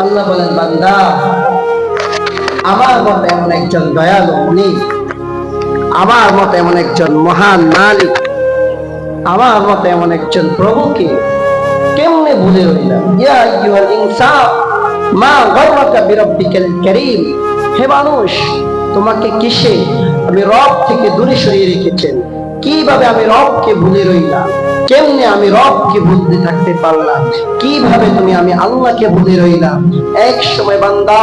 আল্লাহ বলেন, বান্দা, আমার মতো এমন একজন দয়ালু উনি আমার মতো এমন একজন মহান মালিক, আমার মতো এমন একজন প্রভুকে কেমনে ভুলে রইলাম? হে মানুষ, তোমাকে কিসে আমি রব থেকে দূরে সরিয়ে রেখেছেন? কীভাবে আমি রবকে ভুলে রইলাম? কেমনে আমি রবকে ভুলতে থাকতে পারলাম? কীভাবে তুমি আমি আল্লাহকে ভুলে রইলাম? এক সময় বান্দা,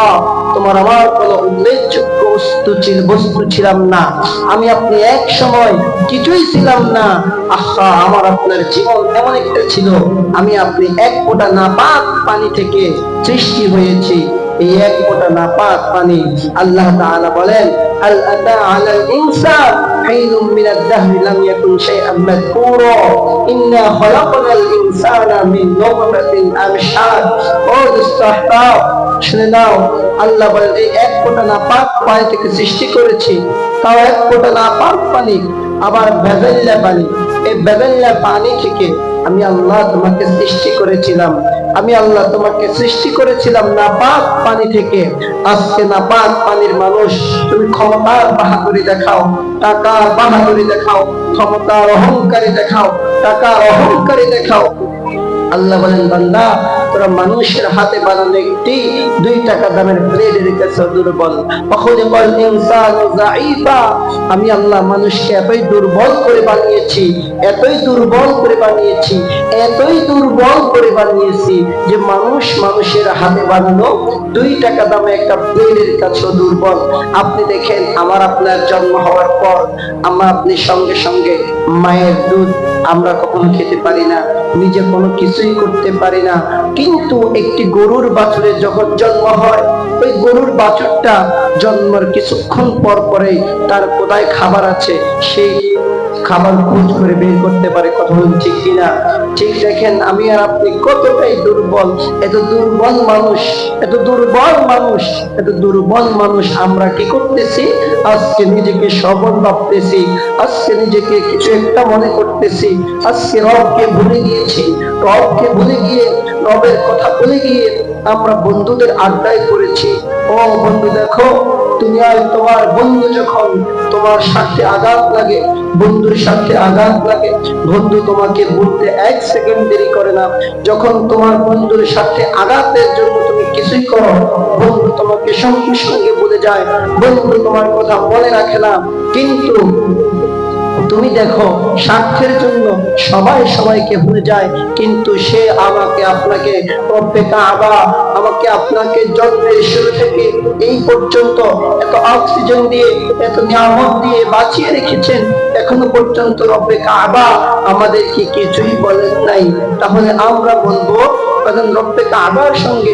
তোমার আমার কোনো উল্লেখযোগ্য বস্তু বস্তু ছিলাম না। আমি আপনি এক সময় কিছুই ছিলাম না। আহা, আমার আপনার জীবন এমন একটা ছিল। আমি আপনি এক ফোঁটা নাপাক পানি থেকে সৃষ্টি হয়েছি। এই এক ফোঁটা নাপাক পানি আল্লাহ তাআলা বলেন আল আতা আলাল ইনসান? حين من الدهر لم يكن شيئا مذكورا إنا خلقنا الإنسان من نطفة أمشاج ও দুষ্ট আহবাব, শুনে নাও আল্লাহ বলেন এই এক ফোঁটা নাপাক পানি থেকে সৃষ্টি করেছি তাও এক ফোঁটা নাপাক পানি আবার ভেজাল্লা পানি এই ভেজাল্লা পানি থেকে আমি আল্লাহ তোমাকে সৃষ্টি করেছিলাম আমি আল্লাহ তোমাকে সৃষ্টি করেছিলাম না পাক পানি থেকে। আসছে না পাক পানির মানুষ। তুমি ক্ষমতার বাহাদুরি দেখাও, টাকার বাহাদুরি দেখাও, ক্ষমতার অহংকারী দেখাও, টাকার অহংকারী দেখাও। আল্লাহ বলেন, বান্দা তোরা মানুষের হাতে বানানো একটি দুই টাকা দামের ব্লেডের কাছে দুর্বল আমি আল্লাহ মানুষকে এতই দুর্বল করে বানিয়েছি, এতই দুর্বল করে বানিয়েছি, এতই দুর্বল করে বানিয়েছি যে মানুষ মানুষের হাতে বানানো দুই টাকা দামে একটা ব্লেডের কাছে দুর্বল আপনি দেখেন, আমার আপনার জন্ম হওয়ার পর, আমার আপনি সঙ্গে সঙ্গে মায়ের দুধ আমরা কখনো খেতে পারি না, নিজে কোনো কিছুই করতে পারি না। কিন্তু একটি গরুর বাছুরের যখন জন্ম হয় ওই গরুর বাছুরটা জন্মের কিছুক্ষণ পর পরেই তার কোথায় খাবার আছে। সেই খাবার খোঁজ করে বের করতে পারে। কথা ঠিক কিনা ঠিক দেখেন, আমি আর আপনি কতটাই দুর্বল, এত দুর্বল মানুষ, এত দুর্বল মানুষ, এত দুর্বল মানুষ আমরা কি করতেছি? আজকে নিজেকে সবল ভাবতেছি, আজকে নিজেকে কিছু একটা মনে করতেছি, আজকে রবকে ভুলে গিয়েছি, রবকে ভুলে গিয়ে রবের কথা ভুলে গিয়ে আমরা বন্ধুদের আড্ডায় করেছি ও বন্ধু, দেখো দুনিয়ায় তোমার বন্ধু যখন তোমার সাথে আঘাত লাগে, বন্ধুর সাথে আঘাত লাগে, বন্ধু তোমাকে বলতে এক সেকেন্ড দেরি করে না। যখন তোমার বন্ধুর সাথে আঘাতের জন্য তুমি কিছুই করো, বন্ধু তোমাকে সঙ্গে সঙ্গে বলে যায়, বন্ধু তোমার কথা মনে রাখে না, কিন্তু তুমি দেখো স্বার্থের জন্য সবাই সবাইকে ভুলে যায়, কিন্তু সে আমাকে আপনাকে, রব্বে কাবা, আমাকে আপনাকে জন্মের শুরু থেকে এই পর্যন্ত এত অক্সিজেন দিয়ে, এত নিয়ামত দিয়ে বাঁচিয়ে রেখেছেন, এখনও পর্যন্ত রব্বে কাবা আমাদেরকে কিছুই বলেন নাই। তাহলে আমরা বলব রব্বে কাবার সঙ্গে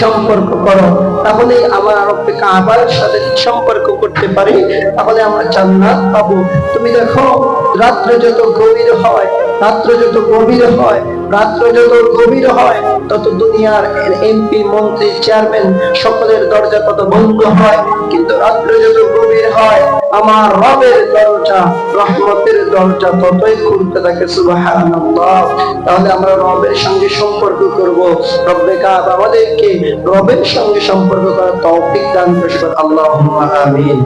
সম্পর্ক করো। তাহলে আমার রব্বে কাবার সাথে সম্পর্ক করতে পারি। তাহলে আমরা জান্নাত পাবো। তুমি দেখো, রাত্রে যত গভীর হয়, রাত্রে যত গভীর হয় রাত্র যত গভীর হয়, তত দুনিয়ার এমপি মন্ত্রী চেয়ারম্যান সকলের দরজা তত বন্ধ হয়। কিন্তু রাত্র যত গভীর হয়, আমার রবের দরজা, রহমতের দরজা ততই খুলতে থাকে, সুবহানাল্লাহ। তাহলে আমরা রবের সঙ্গে সম্পর্ক করব। রব্বে কাব আমাদেরকে রবের সঙ্গে সম্পর্ক করার তৌফিক দান করুন আল্লাহুম্মা আমিন।